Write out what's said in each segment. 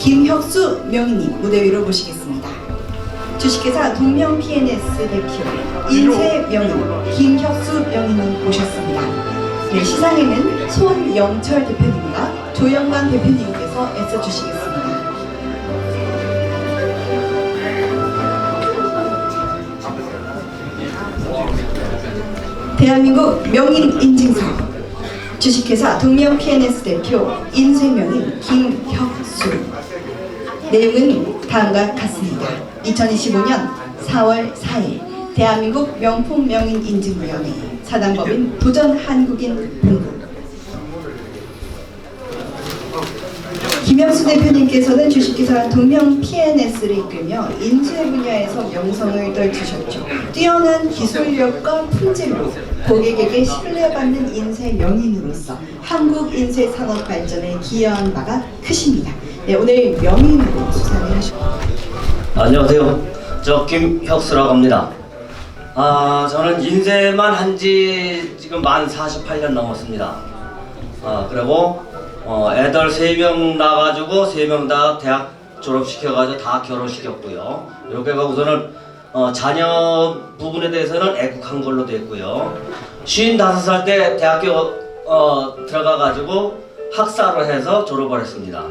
김혁수 명인님 무대 위로 모시겠습니다. 주식회사 동명 PNS 대표 인쇄 명인 김혁수 명인님 모셨습니다. 네, 시상에는 손영철 대표님과 조영관 대표님께서 애써 주시겠습니다. 대한민국 명인 인증서 주식회사 동명 PNS 대표 인쇄명인 김혁수 내용은 다음과 같습니다. 2025년 4월 4일 대한민국 명품 명인 인증위원회 사단법인 도전 한국인 본부 김영수 대표님께서는 주식회사 동명 PNS를 이끌며 인쇄 분야에서 명성을 떨치셨죠. 뛰어난 기술력과 품질로 고객에게 신뢰받는 인쇄 명인으로서 한국 인쇄 산업 발전에 기여한 바가 크십니다. 네, 오늘 명인으로 수상을 하셨습니다. 안녕하세요. 저 김혁수라고 합니다. 아, 저는 인쇄만 한 지 지금 만 48년 넘었습니다. 아, 그리고 어, 애들 3명 나가지고 3명 다 대학 졸업시켜가지고 다 결혼시켰고요. 이렇게 해서 우선은 어, 자녀 부분에 대해서는 애국한 걸로 됐고요. 55살 때 대학교 어, 들어가가지고 학사를 해서 졸업을 했습니다.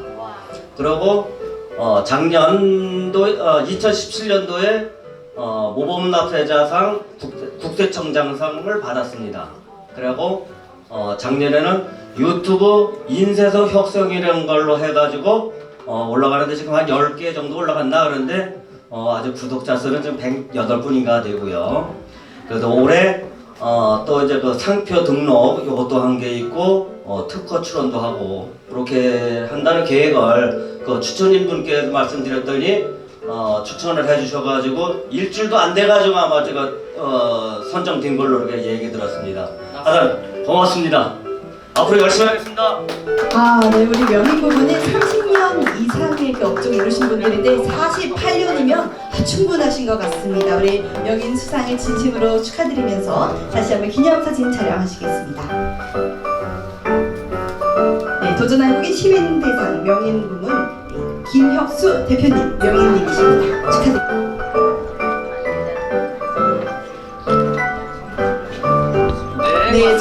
그리고 어, 작년도 어, 2017년도에 어, 모범납세자상 국세, 국세청장상을 받았습니다. 그리고 어, 작년에는 유튜브 인쇄소 혁성이라는 걸로 해가지고 어, 올라가는데 지금 한 10개 정도 올라갔나 그런데 어, 아주 구독자 수는 지금 108분인가 되고요. 그래서 올해 어, 또 이제 그 상표 등록 이것도 한 게 있고 어, 특허 출원도 하고 그렇게 한다는 계획을 그 추천인 분께 말씀드렸더니 어, 추천을 해주셔가지고 일주일도 안 돼가지고 아마 제가 어, 선정된 걸로 이렇게 얘기 들었습니다. 하여튼 고맙습니다. 앞으로 열심히 하겠습니다. 아, 네, 우리 명인 부부는 30년 이상의 그 업종 이루신 분들인데 48년이면 충분하신 것 같습니다. 우리 명인 수상을 진심으로 축하드리면서 다시 한번 기념사진 촬영하시겠습니다. 네, 도전한국인 시민 대상 명인 부문 김혁수 대표님 명인님이십니다. 축하드립니다. 네,